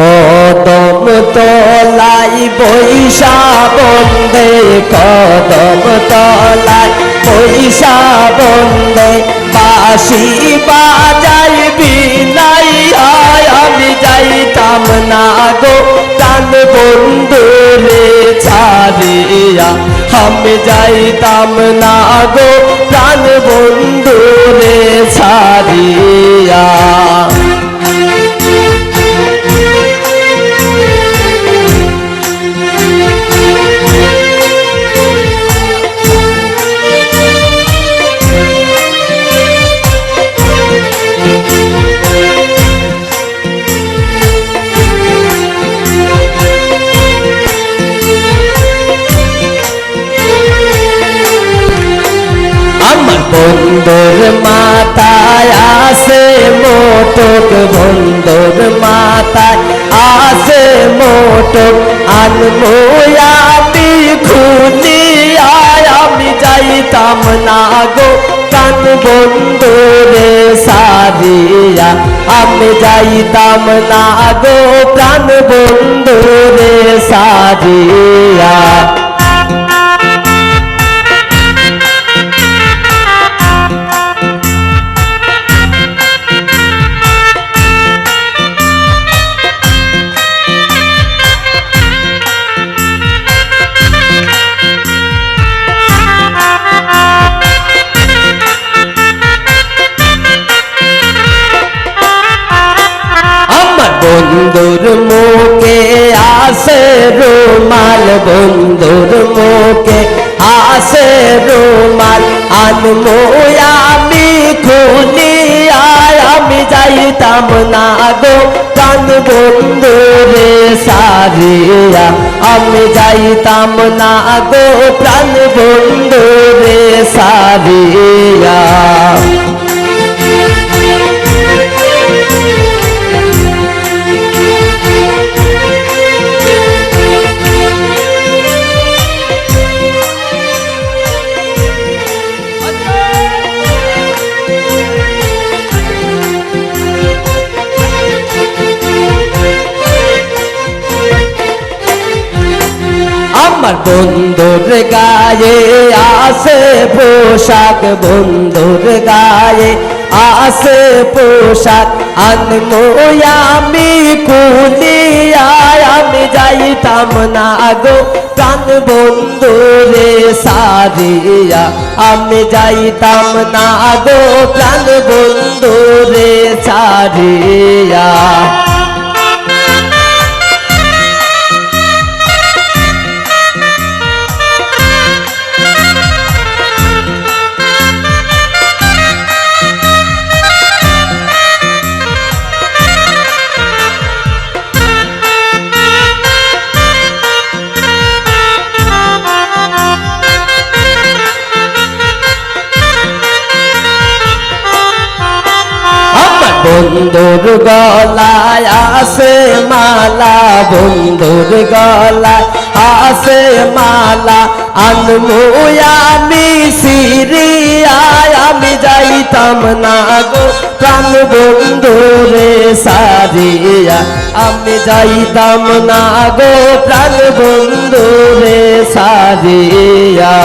কদম তলাই বৈশা বন্দে কদম তলাই বৈশা বন্দে বাসি বাজাই বিনাই আয় আমি যাইতাম না গো প্রাণ বন্ধু রে ছাড়িয়া। আমি যাইতাম না গো আমার বন্ধুর মাথায় আসে মোটক বন্ধুর মাথায় আসে মোটক। আনব আমি খুলিয়ায় আমি যাইতাম না গো। কান বন্ধুরে সারিয়া আমি যাইতাম না গো। প্রাণ বন্ধুরে সারিয়া রুমাল বন্ধুর মুখে, আসে রুমাল আনমো আমি খুলিয়ায় আমি যাইতাম না গো। কান বন্ধুরে সারিয়া, আমি যাইতাম না গো। প্রাণ বন্ধুরে সারিয়া। আমার বন্ধুর গায়ে আসে পোশাক, বন্ধুর গায়ে আসে পোশাক। আনমো আমি কুলিয়ায় আমি যাইতাম না গো প্রাণ বন্ধুরে সারিয়া। আমি যাইতাম না গো প্রাণ বন্ধুরে সারিয়া। বন্ধুর গলায় আসে মালা, বন্ধুর গলায় আসে মালা। আনমু আমি সিরিয়ায়, আমি যাইতাম না গো প্রাণ বন্ধুরে সারিয়া। আমি যাইতাম না গো প্রাণ বন্ধুরে সারিয়া।